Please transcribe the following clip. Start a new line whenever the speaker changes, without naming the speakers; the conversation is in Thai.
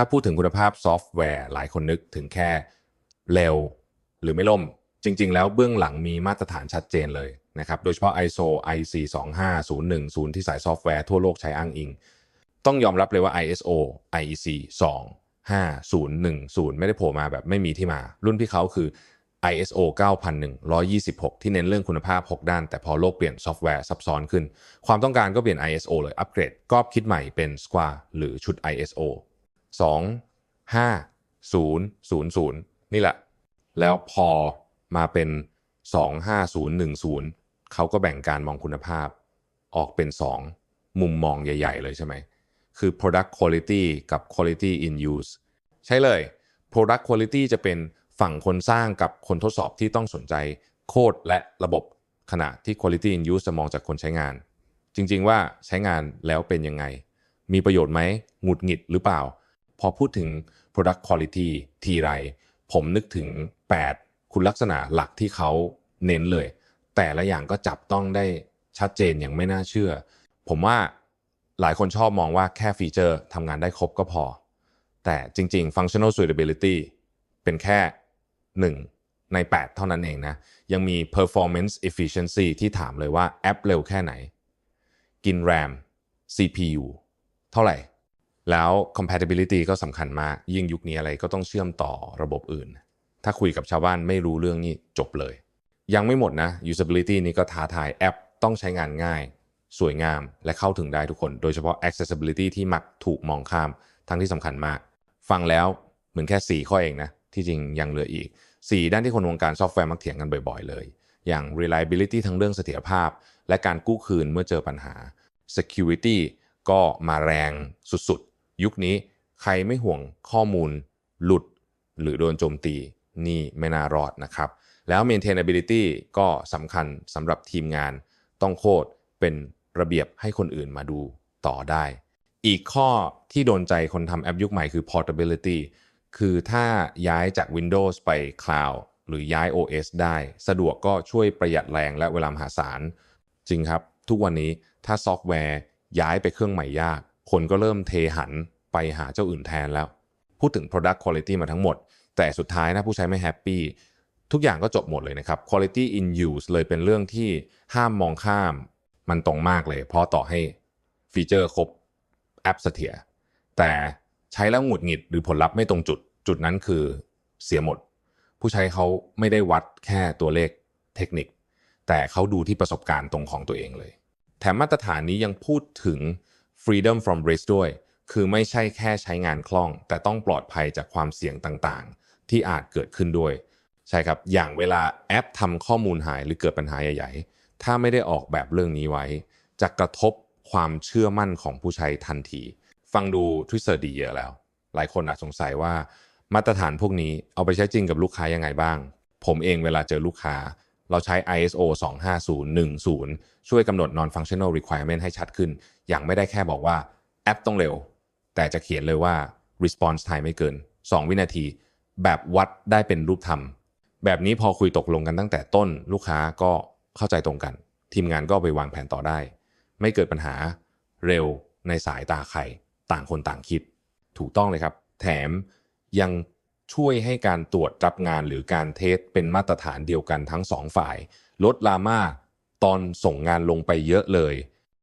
ถ้าพูดถึงคุณภาพซอฟต์แวร์หลายคนนึกถึงแค่เร็วหรือไม่ล่ม จริง ๆ แล้วเบื้องหลังมีมาตรฐานชัดเจนเลยนะครับโดยเฉพาะ ISO IC 25010 ที่สายซอฟต์แวร์ทั่วโลกใช้อ้างอิง ต้องยอมรับเลยว่า ISO IEC 25010 ไม่ได้โผล่มาแบบไม่มีที่มา รุ่นพี่เขาคือ ISO 9001ที่เน้นเรื่องคุณภาพ 6 ด้าน แต่พอโลกเปลี่ยนซอฟต์แวร์ซับซ้อนขึ้น ความต้องการก็เปลี่ยน ISO เลยอัปเกรดก็คิดใหม่เป็น Square หรือชุด ISO 2 5 0 0 0 นี่แหละ แล้วพอมาเป็น 25010 เขาก็แบ่งการมองคุณภาพ ออกเป็น 2 มุมมองใหญ่ ๆ เลยใช่ไหม คือ product quality กับ quality in use ใช่เลย product quality จะเป็นฝั่งคนสร้างกับคนทดสอบที่ต้องสนใจโคดและระบบขณะที่ quality in use จะมองจากคนใช้งาน จริง ๆ ว่าใช้งานแล้วเป็นยังไง มีประโยชน์ไหมหงุดหงิดหรือเปล่า พอพูดถึง product quality ทีไร ผมนึกถึง 8 คุณลักษณะหลักที่เขาเน้นเลย แต่ละอย่างก็จับต้องได้ชัดเจนอย่างไม่น่าเชื่อ ผมว่าหลายคนชอบมองว่าแค่ฟีเจอร์ทำงานได้ครบก็พอ แต่จริง ๆ functional suitability เป็นแค่ 1 ใน 8 เท่านั้นเองนะ ยังมี performance efficiency ที่ถามเลยว่าแอปเร็วแค่ไหน กิน RAM CPU เท่าไหร่ แล้ว compatibility ก็สำคัญมาก ยิ่งยุคนี้อะไรก็ต้องเชื่อมต่อระบบอื่น ถ้าคุยกับชาวบ้านไม่รู้เรื่องนี้จบเลย ยังไม่หมดนะ usability นี้ก็ท้าทายแอปต้องใช้งานง่าย สวยงามและเข้าถึงได้ทุกคน โดยเฉพาะ accessibility ที่มักถูกมองข้าม ทั้งที่สำคัญมาก ฟังแล้วเหมือนแค่ 4 ข้อเองนะ ที่จริงยังเหลืออีก 4 ด้านที่คนวงการซอฟต์แวร์มักเถียงกันบ่อยๆ เลย อย่าง reliability ทั้งเรื่องเสถียรภาพ และการกู้คืนเมื่อเจอปัญหา security ก็มาแรงสุด ยุคนี้ใครไม่ห่วงข้อมูล หลุด หรือโดนโจมตีนี่ไม่น่ารอดนะครับ แล้ว maintainability ก็สำคัญสำหรับทีมงาน ต้องโคดเป็นระเบียบให้คนอื่นมาดูต่อได้ อีกข้อที่โดนใจคนทำแอปยุคใหม่คือ portability คือถ้าย้ายจาก Windows ไป Cloud หรือย้าย OS ได้ สะดวกก็ช่วยประหยัดแรงและเวลามหาศาล จริงครับ ทุกวันนี้ถ้าซอฟต์แวร์ย้ายไปเครื่องใหม่ยาก คนก็เริ่มเทหันไปหาเจ้าอื่นแทนแล้ว พูดถึง product quality มาทั้งหมด แต่สุดท้ายนะผู้ใช้ไม่แฮปปี้ทุกอย่างก็จบหมดเลยนะครับ quality in use เลยเป็นเรื่องที่ห้ามมองข้ามมันตรงมากเลย เพราะต่อให้ฟีเจอร์ครบแอปเสถียรแต่ใช้แล้วหงุดหงิดหรือผลลัพธ์ไม่ตรงจุด จุดนั้นคือเสียหมด ผู้ใช้เขาไม่ได้วัดแค่ตัวเลขเทคนิค แต่เขาดูที่ประสบการณ์ตรงของตัวเองเลย แถมมาตรฐานนี้ยังพูดถึง freedom from risk ด้วย คือไม่ใช่แค่ใช้งานคล่อง แต่ต้องปลอดภัยจากความเสี่ยงต่างๆ ที่อาจเกิดขึ้นด้วย ใช่ครับ อย่างเวลาแอปทำข้อมูลหายหรือเกิดปัญหาใหญ่ๆ ถ้าไม่ได้ออกแบบเรื่องนี้ไว้ จะกระทบความเชื่อมั่นของผู้ใช้ทันที ฟังดูทฤษฎีเยอะแล้ว หลายคนอาจสงสัยว่ามาตรฐานพวกนี้เอาไปใช้จริงกับลูกค้ายังไงบ้าง ผมเองเวลาเจอลูกค้า เราใช้ ISO 25010 ช่วยกำหนด non-functional requirement ให้ชัดขึ้น อย่างไม่ได้แค่บอกว่าแอปต้องเร็ว แต่จะเขียนเลยว่า response time ไม่เกิน 2 วินาที แบบวัดได้เป็นรูปธรรม แบบนี้พอคุยตกลงกันตั้งแต่ต้นลูกค้าก็เข้าใจตรงกัน ทีมงานก็ไปวางแผนต่อได้ ไม่เกิดปัญหาเร็วในสายตาใครต่างคนต่างคิด ถูกต้องเลยครับ แถมยังช่วยให้การตรวจรับงานหรือการเทสเป็นมาตรฐานเดียวกันทั้งสองฝ่าย ลดลาม่าตอนส่งงานลงไปเยอะเลย